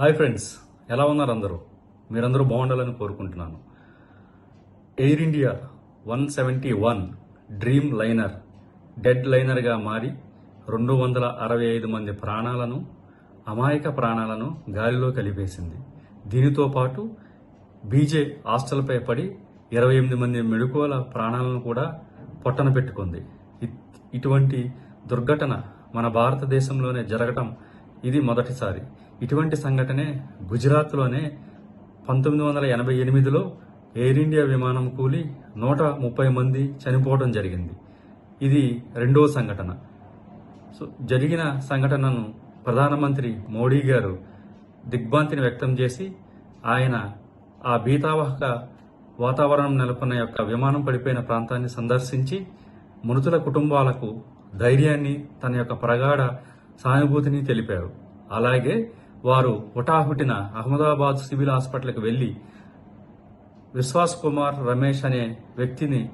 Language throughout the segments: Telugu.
హాయ్ ఫ్రెండ్స్ ఎలా ఉన్నారు అందరూ? మీరందరూ బాగుండాలని కోరుకుంటున్నాను. Air India one seventy one Dreamliner dead లైనర్గా మారి రెండు వందల అరవై ఐదు మంది ప్రాణాలను అమాయక ప్రాణాలను గాలిలో కలిపేసింది. దీనితో పాటు బీజే హాస్టల్పై పడి ఇరవై ఎనిమిది మంది మెడుకోల ప్రాణాలను కూడా పొట్టన పెట్టుకుంది. ఇటువంటి దుర్ఘటన మన భారతదేశంలోనే జరగటం ఇది మొదటిసారి. ఇటువంటి సంఘటనే గుజరాత్లోనే పంతొమ్మిది వందల ఎనభై ఎనిమిదిలో ఎయిర్ ఇండియా విమానం కూలి నూట ముప్పై మంది చనిపోవడం జరిగింది. ఇది రెండవ సంఘటన. సో జరిగిన సంఘటనను ప్రధానమంత్రి మోడీ గారు దిగ్భాంతిని వ్యక్తం చేసి ఆయన ఆ భీతావహక వాతావరణం నెలకొన్న యొక్క విమానం పడిపోయిన ప్రాంతాన్ని సందర్శించి మృతుల కుటుంబాలకు ధైర్యాన్ని తన యొక్క ప్రగాఢ సానుభూతిని తెలిపారు. అలాగే వారు హుటాహుటిన అహ్మదాబాద్ సివిల్ హాస్పిటల్కి వెళ్ళి విశ్వాస్ కుమార్ రమేష్ అనే వ్యక్తిని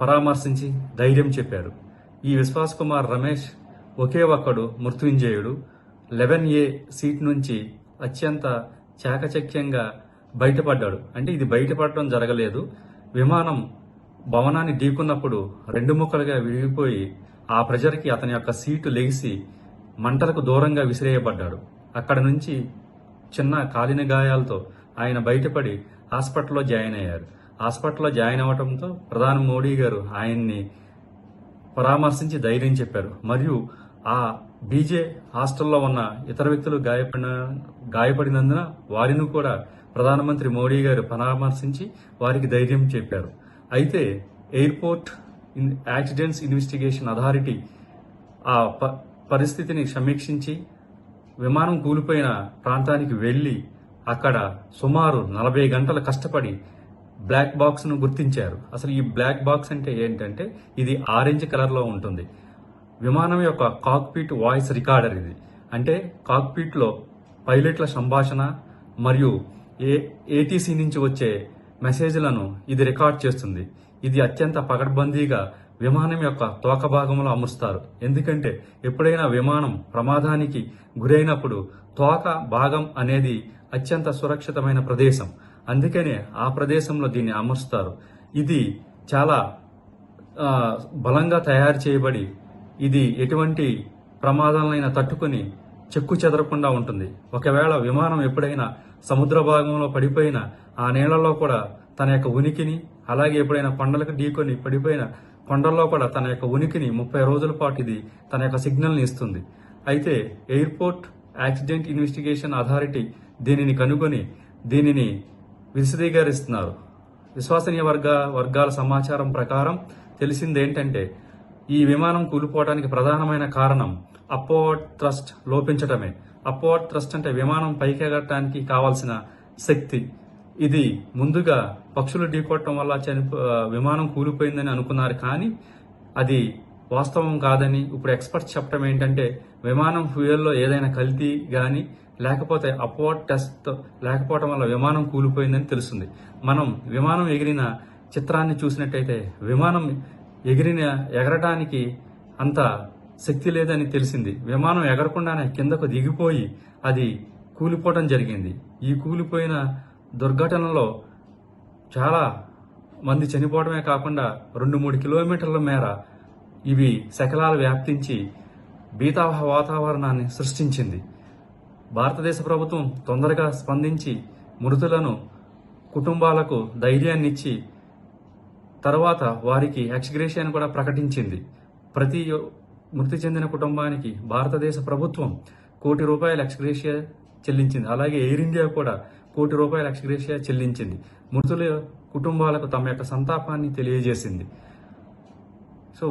పరామర్శించి ధైర్యం చెప్పారు. ఈ విశ్వాస్ కుమార్ రమేష్ ఒకే ఒక్కడు మృత్యుంజయుడు. లెవెన్ ఏ సీట్ నుంచి అత్యంత చాకచక్యంగా బయటపడ్డాడు. అంటే ఇది బయటపడటం జరగలేదు. విమానం భవనాన్ని ఢీకున్నప్పుడు రెండు ముక్కలుగా విరిగిపోయి ఆ ప్రజలకి అతని యొక్క సీటు లెగిసి మంటలకు దూరంగా విసిరేయబడ్డాడు. అక్కడ నుంచి చిన్న కాలిన గాయాలతో ఆయన బయటపడి హాస్పిటల్లో జాయిన్ అయ్యారు. హాస్పిటల్లో జాయిన్ అవ్వడంతో ప్రధాని మోడీ గారు ఆయన్ని పరామర్శించి ధైర్యం చెప్పారు. మరియు ఆ బీజే హాస్టల్లో ఉన్న ఇతర వ్యక్తులు గాయపడిన గాయపడినందున వారిని కూడా ప్రధానమంత్రి మోడీ గారు పరామర్శించి వారికి ధైర్యం చెప్పారు. అయితే ఎయిర్పోర్ట్ యాక్సిడెంట్స్ ఇన్వెస్టిగేషన్ అథారిటీ ఆ ప- పరిస్థితిని సమీక్షించి విమానం కూలిపోయిన ప్రాంతానికి వెళ్ళి అక్కడ సుమారు నలభై గంటలు కష్టపడి బ్లాక్ బాక్స్ను గుర్తించారు. అసలు ఈ బ్లాక్ బాక్స్ అంటే ఏంటంటే ఇది ఆరెంజ్ కలర్లో ఉంటుంది. విమానం యొక్క కాక్పిట్ వాయిస్ రికార్డర్ ఇది. అంటే కాక్పీట్లో పైలట్ల సంభాషణ మరియు ఏ ఏటీసీ నుంచి వచ్చే మెసేజ్లను ఇది రికార్డ్ చేస్తుంది. ఇది అత్యంత పకడ్బందీగా విమానం యొక్క తోక భాగంలో అమరుస్తారు. ఎందుకంటే ఎప్పుడైనా విమానం ప్రమాదానికి గురైనప్పుడు తోక భాగం అనేది అత్యంత సురక్షితమైన ప్రదేశం. అందుకనే ఆ ప్రదేశంలో దీన్ని అమరుస్తారు. ఇది చాలా బలంగా తయారు చేయబడి ఇది ఎటువంటి ప్రమాదాలైనా తట్టుకుని చెక్కు చెదరకుండా ఉంటుంది. ఒకవేళ విమానం ఎప్పుడైనా సముద్ర భాగంలో పడిపోయినా ఆ నీళ్ళలో కూడా తన యొక్క ఉనికిని అలాగే ఎప్పుడైనా పండలకు ఢీకొని పడిపోయిన కొండల్లో కూడా తన యొక్క ఉనికిని ముప్పై రోజుల పాటు ఇది తన యొక్క సిగ్నల్ని ఇస్తుంది. అయితే ఎయిర్పోర్ట్ యాక్సిడెంట్ ఇన్వెస్టిగేషన్ అథారిటీ దీనిని కనుగొని దీనిని విశదీకరిస్తున్నారు. విశ్వసనీయ వర్గ వర్గాల సమాచారం ప్రకారం తెలిసింది ఏంటంటే ఈ విమానం కూలిపోవడానికి ప్రధానమైన కారణం అప్వర్డ్ థ్రస్ట్ లోపించటమే. అప్వర్డ్ థ్రస్ట్ అంటే విమానం పైకెగటానికి కావాల్సిన శక్తి. ఇది ముందుగా పక్షులు ఢీకొట్టడం వల్ల చనిపో విమానం కూలిపోయిందని అనుకున్నారు కానీ అది వాస్తవం కాదని ఇప్పుడు ఎక్స్పర్ట్స్ చెప్పడం ఏంటంటే విమానం ఫ్యూయల్లో ఏదైనా కల్తీ కానీ లేకపోతే అపోర్ట్ టెస్ట్ లేకపోవడం వల్ల విమానం కూలిపోయిందని తెలుస్తుంది. మనం విమానం ఎగిరిన చిత్రాన్ని చూసినట్టయితే విమానం ఎగిరిన ఎగరడానికి అంత శక్తి లేదని తెలిసింది. విమానం ఎగరకుండానే కిందకు దిగిపోయి అది కూలిపోవడం జరిగింది. ఈ కూలిపోయిన దుర్ఘటనలో చాలా మంది చనిపోవడమే కాకుండా రెండు మూడు కిలోమీటర్ల మేర ఇవి శకలాలు వ్యాప్తించి బీతావహ వాతావరణాన్ని సృష్టించింది. భారతదేశ ప్రభుత్వం తొందరగా స్పందించి మృతులను కుటుంబాలకు ధైర్యాన్నిచ్చి తర్వాత వారికి ఎక్స్గ్రేషియాను కూడా ప్రకటించింది. ప్రతి మృతి చెందిన కుటుంబానికి భారతదేశ ప్రభుత్వం కోటి రూపాయల ఎక్స్గ్రేషియా చెల్లించింది. అలాగే ఎయిర్ ఇండియా కూడా కోటి రూపాయల ఎక్స్గ్రేషియా చెల్లించింది. మృతుల కుటుంబాలకు తమ యొక్క సంతాపాన్ని తెలియజేసింది. సో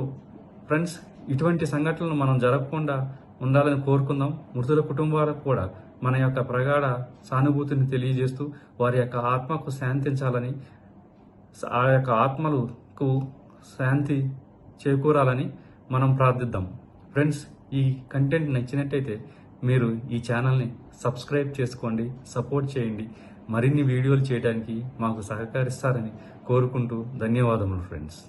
ఫ్రెండ్స్ ఇటువంటి సంఘటనలు మనం జరగకుండా ఉండాలని కోరుకుందాం. మృతుల కుటుంబాలకు కూడా మన యొక్క ప్రగాఢ సానుభూతిని తెలియజేస్తూ వారి యొక్క ఆత్మకు శాంతించాలని ఆ యొక్క ఆత్మలకు శాంతి చేకూరాలని మనం ప్రార్థిద్దాం. ఫ్రెండ్స్ ఈ కంటెంట్ నచ్చినట్టయితే మీరు ఈ ఛానల్ని సబ్స్క్రైబ్ చేసుకోండి సపోర్ట్ చేయండి. మరిన్ని వీడియోలు చేయడానికి మాకు సహకరిస్తారని కోరుకుంటూ ధన్యవాదములు ఫ్రెండ్స్